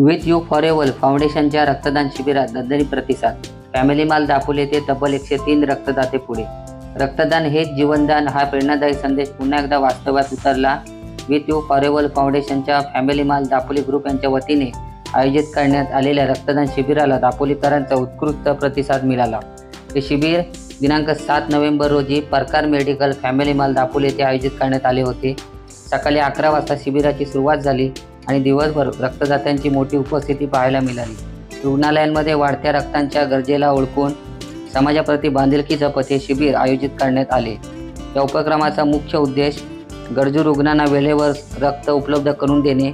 With you forever फाउंडेशनच्या रक्तदान शिबिरात दणदणी प्रतिसाद. फॅमिली माल दापोली येथे तब्बल एकशे तीन रक्तदाते पुढे. रक्तदान हेच जीवनदान हा प्रेरणादायी संदेश पुन्हा एकदा वास्तवात उतरला. विथ यू फॉर एव्हर फाउंडेशनच्या फॅमिली माल दापोली ग्रुप यांच्या वतीने आयोजित करण्यात आलेल्या रक्तदान शिबिराला दापोलीकरांचा उत्कृष्ट प्रतिसाद मिळाला. हे शिबिर दिनांक सात नोव्हेंबर रोजी परकार मेडिकल फॅमिली माल दापोली येथे आयोजित करण्यात आले होते. सकाळी अकरा वाजता शिबिराची सुरुवात झाली. आणि दिवसभर रक्तदात्यांची मोठी उपस्थिती पाहायला मिळाली. रुग्णालयांमध्ये वाढत्या रक्तांच्या गरजेला ओळखून समाजाप्रती बांधिलकी जपत हे शिबिर आयोजित करण्यात आले. या उपक्रमाचा मुख्य उद्देश गरजू रुग्णांना वेळेवर रक्त उपलब्ध करून देणे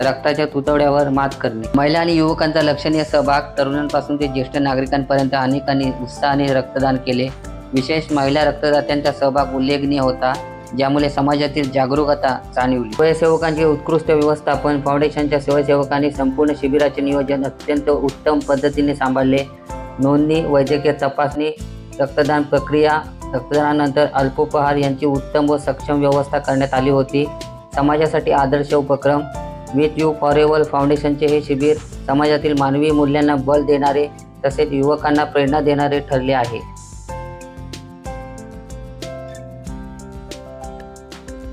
रक्ताच्या तुतवड्यावर मात करणे. महिला आणि युवकांचा लक्षणीय सहभाग तरुणांपासून ते ज्येष्ठ नागरिकांपर्यंत अनेकांनी उत्साहाने रक्तदान केले. विशेष महिला रक्तदात्यांचा सहभाग उल्लेखनीय होता. ज्यामुळे समाजातील जागरूकता जाणवली. स्वयंसेवकांचे उत्कृष्ट व्यवस्थापन फाउंडेशनच्या स्वयंसेवकांनी संपूर्ण शिबिराचे नियोजन अत्यंत उत्तम पद्धतीने सांभाळले. नोंदणी वैद्यकीय तपासणी रक्तदान प्रक्रिया रक्तदानानंतर अल्पोपहार यांची उत्तम व सक्षम व्यवस्था करण्यात आली होती. समाजासाठी आदर्श उपक्रम विथ यू फॉरेवल फाउंडेशनचे हे शिबिर समाजातील मानवी मूल्यांना बल देणारे तसेच युवकांना प्रेरणा देणारे ठरले आहे.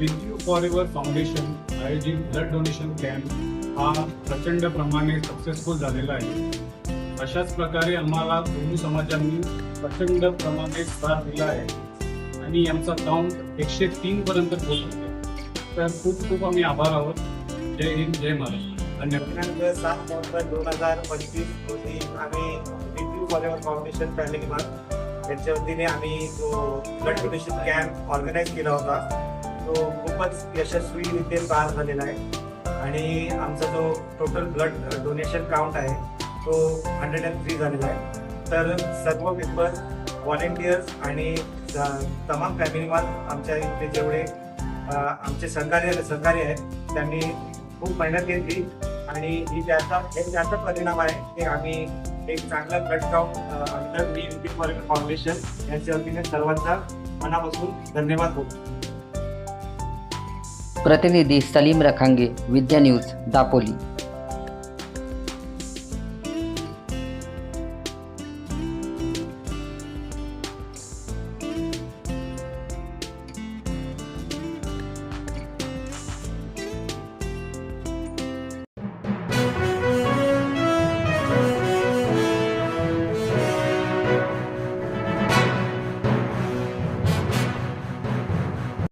यू फॉर एव्हर फाउंडेशन आयोजित ब्लड डोनेशन कॅम्प हा प्रचंड प्रमाणे सक्सेसफुल झालेला आहे. अशाच प्रकारे आम्हाला दोन्ही समाजांनी प्रचंड प्रमाणे साथ दिला आहे. आणि आमचा काउंट एकशे तीन पर्यंत पोहोचले तर खूप खूप आम्ही आभार आहोत. जय हिंद जय महाराष्ट्र. धन्यवाद. सात नोव्हेंबर दोन हजार पंचवीस रोजी आम्ही रिव्ह्यू फॉरेवर फाउंडेशन फॅमिली मार्क यांच्या वतीने आम्ही जो ब्लड डोनेशन कॅम्प ऑर्गनाईज केला होता तो खूपच यशस्वीरित्या पार झालेला आहे. आणि आमचा जो टोटल ब्लड डोनेशन काउंट आहे तो हंड्रेड अँड थ्री झालेला आहे. तर सर्व मेंबर्स व्हॉलेंटियर्स आणि तमाम फॅमिलीमान आमच्या इथे जेवढे आमचे सहकार्य सहकार्य आहेत त्यांनी खूप मेहनत घेतली. आणि ही त्याचा एक त्याचा परिणाम आहे की आम्ही एक चांगला ब्लड काउंट अंडर मी फाउंडेशन यांच्या वतीने सर्वांचा मनापासून धन्यवाद होतो. प्रतिनिधी सलीम रखांगे विद्या न्यूज दापोली.